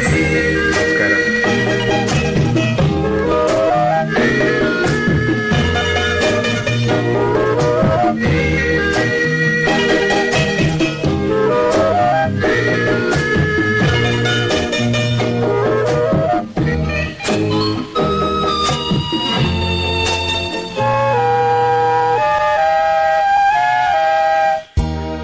నమస్కారం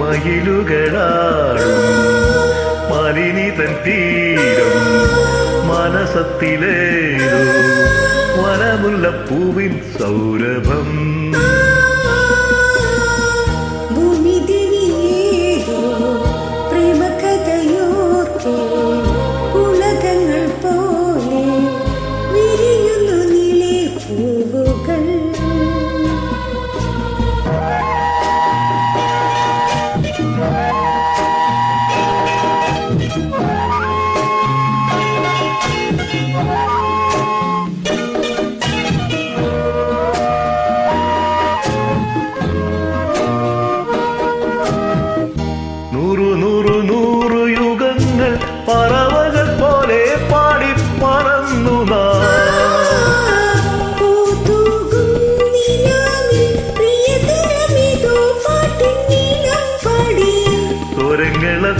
മയിലുകളാടും മാലിനി തൻ തീരം മനസത്തിലേതോ വനമുല്ല പൂവിൻ സൗരഭം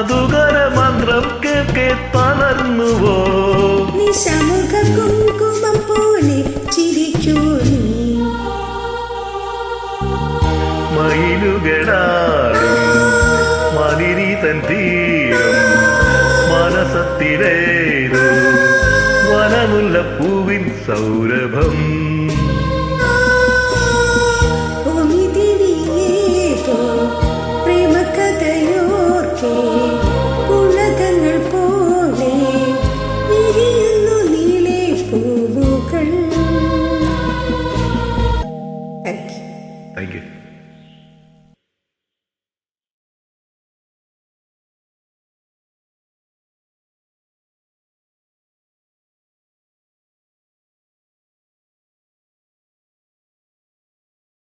മധുകര മന്ത്രം കേൾക്കെ തളർന്നുവോ നിശമുഖ കുങ്കുമം പോലെ ചിരിക്കൂ മയിലുകളാടും മതിരി തൻ തീരം മനസത്തിലേതും വനമുള്ള പൂവിൻ സൗരഭം